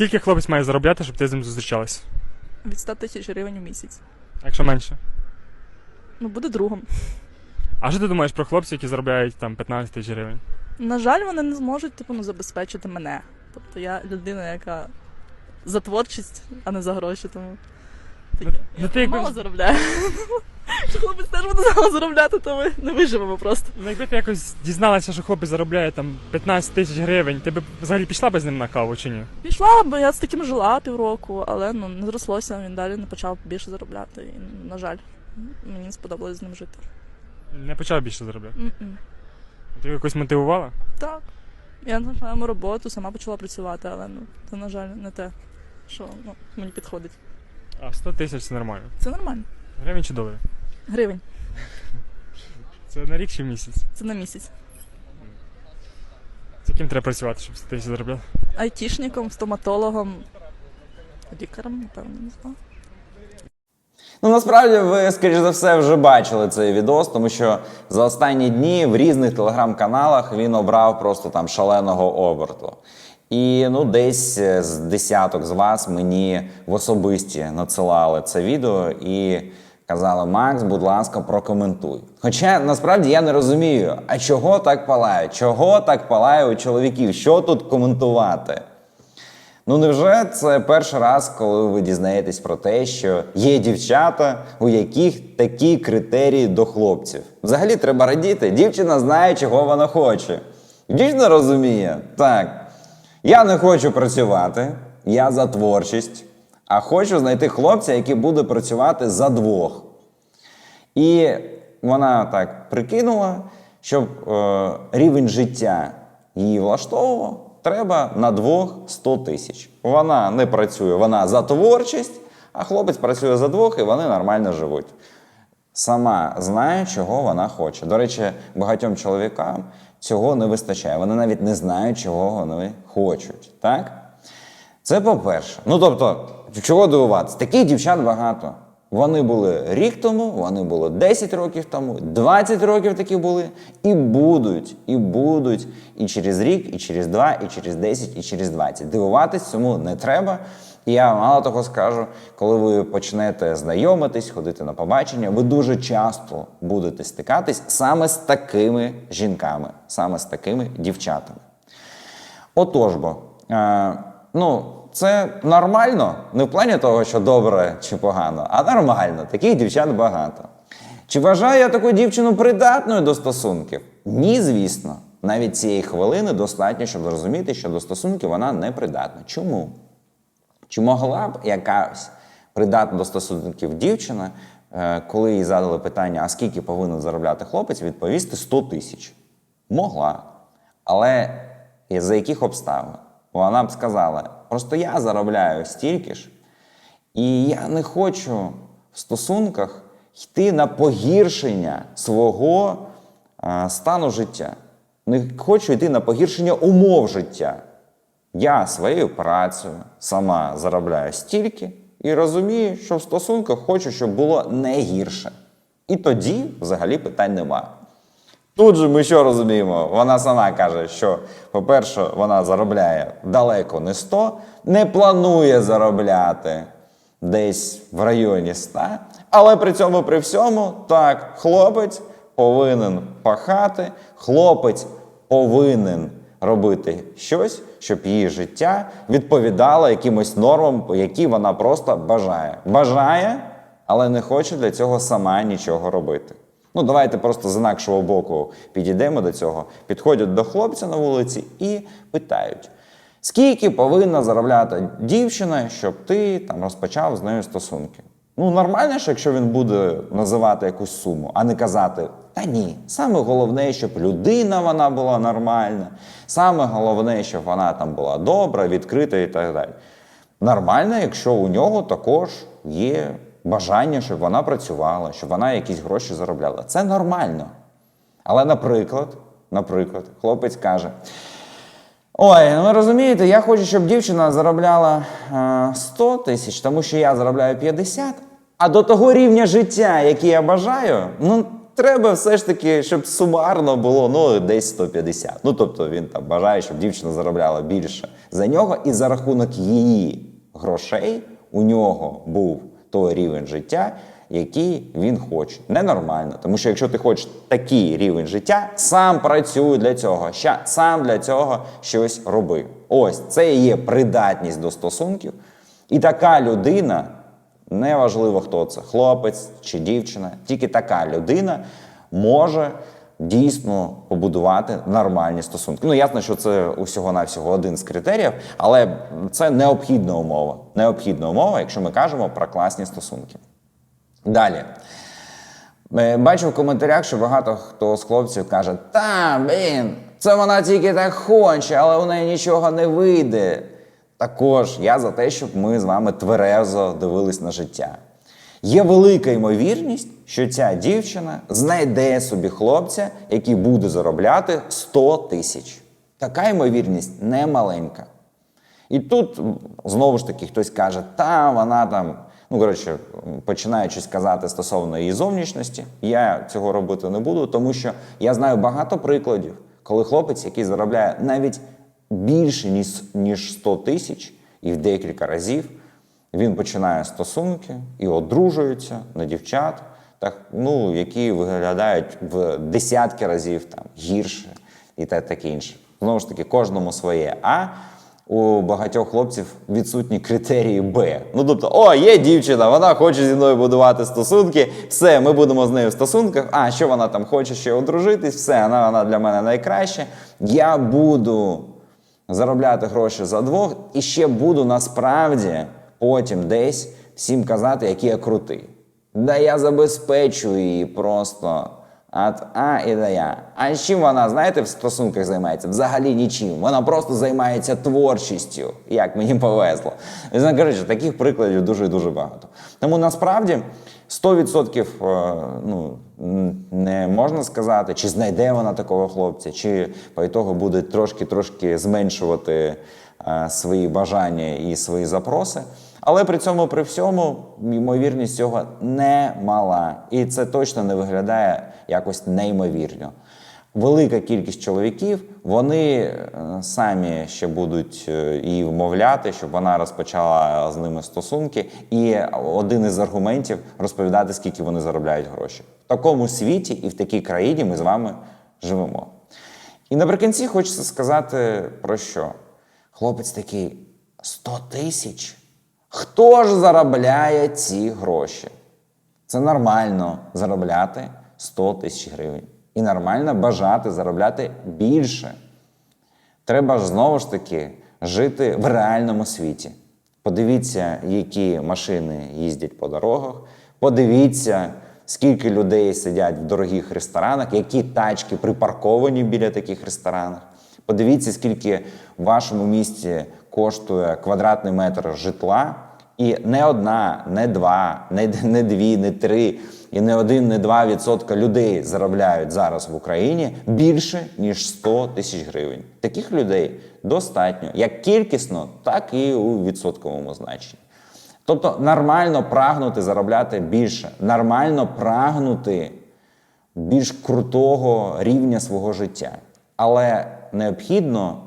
Скільки хлопець має заробляти, щоб ти з ним зустрічалась? Від 100 тисяч гривень у місяць. А Якщо менше. Ну, буде другом. А що ти думаєш про хлопців, які заробляють там 15 тисяч гривень? На жаль, вони не зможуть типу, ну, забезпечити мене. Тобто я людина, яка за творчість, а не за гроші, тому. Таке. ну, ти якби- мало заробляю. Якщо хлопець теж буде мало заробляти, то ми не виживемо просто. Ну, якби ти якось дізналася, що хлопець заробляє там 15 тисяч гривень, ти б взагалі пішла б з ним на каву чи ні? Пішла, бо я з таким жила півроку, але ну не зрослося, він далі не почав більше заробляти. І, на жаль, мені не сподобалось з ним жити. Не почав більше заробляти. М-м. Ти його якось мотивувала? Так. Я знайшла йому роботу, сама почала працювати, але ну, це, на жаль, не те, що ну, мені підходить. А 100 тисяч це нормально. Це нормально. Гривень чи доларів? Гривень. Це на рік чи місяць? Це на місяць. З яким треба працювати, щоб 100 тисяч заробляти? Айтішником, стоматологом, лікарем, напевно, не знаю. Ну насправді ви, скоріш за все, вже бачили цей відос, тому що за останні дні в різних телеграм-каналах він обрав просто там шаленого оберту. І ну, десь е, з десяток з вас мені в особисті надсилали це відео і казали: Макс, будь ласка, прокоментуй. Хоча насправді я не розумію, а чого так палає? Чого так палає у чоловіків? Що тут коментувати? Ну невже це перший раз, коли ви дізнаєтесь про те, що є дівчата, у яких такі критерії до хлопців? Взагалі треба радіти. Дівчина знає, чого вона хоче. Дівчина розуміє, так, я не хочу працювати, я за творчість, а хочу знайти хлопця, який буде працювати за двох. І вона так прикинула, щоб е, рівень життя її влаштовував, треба на двох 100 тисяч. Вона не працює, вона за творчість, а хлопець працює за двох, і вони нормально живуть. Сама знає, чого вона хоче. До речі, багатьом чоловікам цього не вистачає. Вони навіть не знають, чого вони хочуть. Так? Це по-перше. Ну тобто, чого дивуватися? Таких дівчат багато. Вони були рік тому, вони були 10 років тому, 20 років такі були, і будуть, і будуть і через рік, і через два, і через 10, і через 20. Дивуватись цьому не треба. І я мало того скажу, коли ви почнете знайомитись, ходити на побачення, ви дуже часто будете стикатись саме з такими жінками, саме з такими дівчатами. Отож бо, е, ну, це нормально, не в плані того, що добре чи погано, а нормально. Таких дівчат багато. Чи вважаю я таку дівчину придатною до стосунків? Ні, звісно. Навіть цієї хвилини достатньо, щоб зрозуміти, що до стосунків вона не придатна. Чому? Чи могла б якась придатна до стосунків дівчина, е, коли їй задали питання, а скільки повинен заробляти хлопець, відповісти 100 тисяч? Могла. Але за яких обставин? Вона б сказала: просто я заробляю стільки ж, і я не хочу в стосунках йти на погіршення свого а, стану життя. Не хочу йти на погіршення умов життя. Я своєю працею сама заробляю стільки і розумію, що в стосунках хочу, щоб було не гірше. І тоді взагалі питань нема. Тут же ми що розуміємо? Вона сама каже, що, по-перше, вона заробляє далеко не 100, не планує заробляти десь в районі 100, але при цьому при всьому так, хлопець повинен пахати, хлопець повинен робити щось, щоб її життя відповідало якимось нормам, які вона просто бажає. Бажає, але не хоче для цього сама нічого робити. Ну, давайте просто з інакшого боку підійдемо до цього. Підходять до хлопця на вулиці і питають: скільки повинна заробляти дівчина, щоб ти там розпочав з нею стосунки? Ну, нормально ж, якщо він буде називати якусь суму, а не казати, та ні, саме головне, щоб людина вона була нормальна, саме головне, щоб вона там була добра, відкрита і так далі. Нормально, якщо у нього також є бажання, щоб вона працювала, щоб вона якісь гроші заробляла. Це нормально. Але, наприклад, наприклад, хлопець каже: Ой, ну ви розумієте, я хочу, щоб дівчина заробляла е, 100 тисяч, тому що я заробляю 50, а до того рівня життя, який я бажаю, ну треба все ж таки, щоб сумарно було ну, десь 150. Ну тобто він там бажає, щоб дівчина заробляла більше за нього, і за рахунок її грошей у нього був той рівень життя, який він хоче. Ненормально. Тому що якщо ти хочеш такий рівень життя, сам працюй для цього, сам для цього щось роби. Ось це і є придатність до стосунків. І така людина, неважливо хто це, хлопець чи дівчина, тільки така людина може дійсно побудувати нормальні стосунки. Ну, ясно, що це усього-навсього один з критеріїв, але це необхідна умова. Необхідна умова, якщо ми кажемо про класні стосунки. Далі. Е, Бачу в коментарях, що багато хто з хлопців каже: Та, блін, це вона тільки так хоче, але у неї нічого не вийде. Також я за те, щоб ми з вами тверезо дивились на життя. Є велика ймовірність, що ця дівчина знайде собі хлопця, який буде заробляти 100 тисяч. Така ймовірність не маленька. І тут знову ж таки хтось каже, та вона там, ну коротше, щось казати стосовно її зовнішності. Я цього робити не буду, тому що я знаю багато прикладів, коли хлопець, який заробляє навіть більше ніж 100 тисяч, і в декілька разів він починає стосунки і одружується на дівчат, так, ну, які виглядають в десятки разів там, гірше і те таке інше. Знову ж таки, кожному своє. А у багатьох хлопців відсутні критерії Б. Ну тобто, о, є дівчина, вона хоче зі мною будувати стосунки. Все, ми будемо з нею в стосунках. А що вона там хоче ще одружитись? Все, вона, вона для мене найкраща. Я буду заробляти гроші за двох і ще буду насправді потім десь всім казати, який я крутий. Да я забезпечу її просто. От А і до Я. А чим вона, знаєте, в стосунках займається? Взагалі нічим. Вона просто займається творчістю, як мені повезло. І, ну, коротше, таких прикладів дуже дуже багато. Тому насправді 100% е, ну, не можна сказати, чи знайде вона такого хлопця, чи по ітогу буде трошки-трошки зменшувати свої бажання і свої запроси. Але при цьому, при всьому, ймовірність цього не мала. І це точно не виглядає якось неймовірно. Велика кількість чоловіків вони е, самі ще будуть е, її вмовляти, щоб вона розпочала з ними стосунки. І один із аргументів розповідати, скільки вони заробляють гроші. В такому світі і в такій країні ми з вами живемо. І наприкінці хочеться сказати про що? Хлопець такий 100 тисяч. Хто ж заробляє ці гроші? Це нормально заробляти 100 тисяч гривень. І нормально бажати заробляти більше. Треба ж знову ж таки жити в реальному світі. Подивіться, які машини їздять по дорогах. Подивіться, скільки людей сидять в дорогих ресторанах, які тачки припарковані біля таких ресторанів. Подивіться, скільки в вашому місті коштує квадратний метр житла. І не одна, не два, не, не дві, не три, і не один, не два відсотка людей заробляють зараз в Україні більше ніж 100 тисяч гривень. Таких людей достатньо як кількісно, так і у відсотковому значенні. Тобто нормально прагнути заробляти більше, нормально прагнути більш крутого рівня свого життя. Але необхідно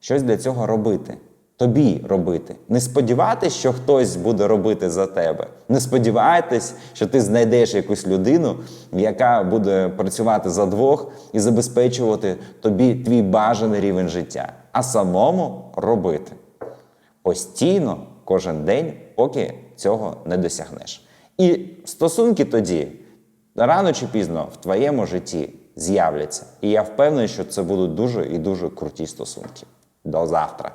щось для цього робити. Тобі робити. Не сподіватись, що хтось буде робити за тебе. Не сподівайтесь, що ти знайдеш якусь людину, яка буде працювати за двох і забезпечувати тобі твій бажаний рівень життя, а самому робити постійно, кожен день, поки цього не досягнеш. І стосунки тоді рано чи пізно в твоєму житті з'являться. І я впевнений, що це будуть дуже і дуже круті стосунки. До завтра.